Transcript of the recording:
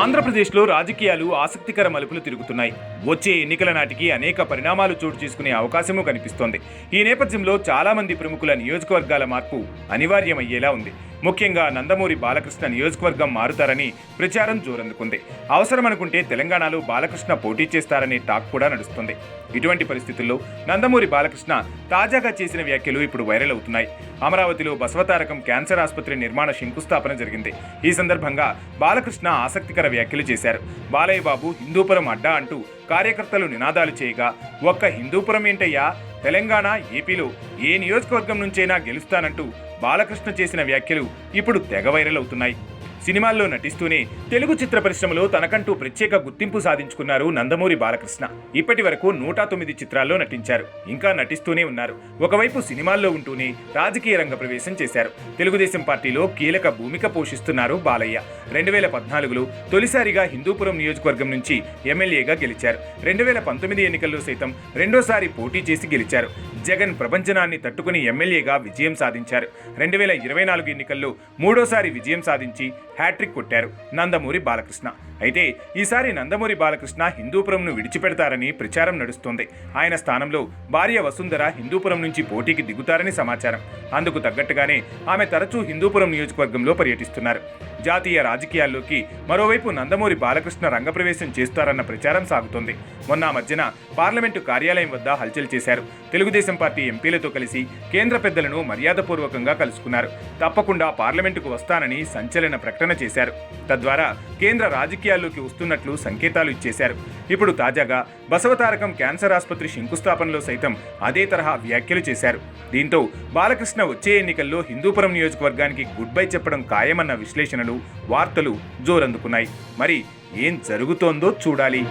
ఆంధ్రప్రదేశ్లో రాజకీయాలు ఆసక్తికర మలుపులు తిరుగుతున్నాయి. వచ్చే ఎన్నికల నాటికి అనేక పరిణామాలు చోటు చేసుకునే అవకాశము కనిపిస్తోంది. ఈ నేపథ్యంలో చాలా మంది ప్రముఖుల నియోజకవర్గాల మార్పు అనివార్యమయ్యేలా ఉంది. ముఖ్యంగా నందమూరి బాలకృష్ణ నియోజకవర్గం మారుతారని ప్రచారం జోరందుకుంది. అవసరమనుకుంటే తెలంగాణలో బాలకృష్ణ పోటీ చేస్తారనే టాక్ కూడా నడుస్తుంది. ఇటువంటి పరిస్థితుల్లో నందమూరి బాలకృష్ణ తాజాగా చేసిన వ్యాఖ్యలు ఇప్పుడు వైరల్ అవుతున్నాయి. అమరావతిలో బసవతారకం క్యాన్సర్ ఆసుపత్రి నిర్మాణ శంకుస్థాపన జరిగింది. ఈ సందర్భంగా బాలకృష్ణ ఆసక్తికర వ్యాఖ్యలు చేశారు. బాలయ్య బాబు హిందూపురం అడ్డా అంటూ కార్యకర్తలు నినాదాలు చేయగా ఒక్క హిందూపురం ఏంటయ్యా? తెలంగాణ ఏపీలో ఏ నియోజకవర్గం నుంచైనా గెలుస్తానంటూ బాలకృష్ణ చేసిన వ్యాఖ్యలు ఇప్పుడు తెగ వైరల్ అవుతున్నాయి. సినిమాల్లో నటిస్తూనే తెలుగు చిత్ర పరిశ్రమలో తనకంటూ ప్రత్యేక గుర్తింపు సాధించుకున్నారు నందమూరి బాలకృష్ణ. ఇప్పటి వరకు నూట తొమ్మిది చిత్రాల్లో నటించారు. ఇంకా నటిస్తూనే ఉన్నారు. ఒకవైపు సినిమాల్లో ఉంటూనే రాజకీయ రంగ ప్రవేశం చేశారు. తెలుగుదేశం పార్టీలో కీలక భూమిక పోషిస్తున్నారు బాలయ్య. రెండు వేల పద్నాలుగులో తొలిసారిగా హిందూపురం నియోజకవర్గం నుంచి ఎమ్మెల్యేగా గెలిచారు. రెండు వేల పంతొమ్మిది ఎన్నికల్లో సైతం రెండోసారి పోటీ చేసి గెలిచారు. జగన్ ప్రపంచనాన్ని తట్టుకుని ఎమ్మెల్యేగా విజయం సాధించారు. రెండు వేల ఇరవై నాలుగు ఎన్నికల్లో మూడోసారి విజయం సాధించి హ్యాట్రిక్ కొట్టారు. నందమూరి బాలకృష్ణ. అయితే ఈసారి నందమూరి బాలకృష్ణ హిందూపురంను విడిచిపెడతారని ప్రచారం నడుస్తోంది. ఆయన స్థానంలో భార్య వసుంధర హిందూపురం నుంచి పోటీకి దిగుతారని సమాచారం. అందుకు తగ్గట్టుగానే ఆమె తరచూ హిందూపురం నియోజకవర్గంలో పర్యటిస్తున్నారు. జాతీయ రాజకీయాల్లోకి మరోవైపు నందమూరి బాలకృష్ణ రంగప్రవేశం చేస్తారన్న ప్రచారం సాగుతోంది. మొన్న మధ్యన పార్లమెంటు కార్యాలయం వద్ద హల్చల్ చేశారు. తెలుగుదేశం పార్టీ ఎంపీలతో కలిసి కేంద్ర పెద్దలను మర్యాదపూర్వకంగా కలుసుకున్నారు. తప్పకుండా పార్లమెంటుకు వస్తానని సంచలన ప్రకటన చేశారు. తద్వారా కేంద్ర రాజకీయాల్లోకి వస్తున్నట్లు సంకేతాలు ఇచ్చేశారు. ఇప్పుడు తాజాగా బసవతారకం క్యాన్సర్ ఆసుపత్రి శంకుస్థాపనలో సైతం అదే తరహా వ్యాఖ్యలు చేశారు. దీంతో బాలకృష్ణ వచ్చే ఎన్నికల్లో హిందూపురం నియోజకవర్గానికి గుడ్ బై చెప్పడం ఖాయమన్న విశ్లేషణలు వార్తలు జోరందుకున్నాయి. మరి ఏం జరుగుతోందో చూడాలి.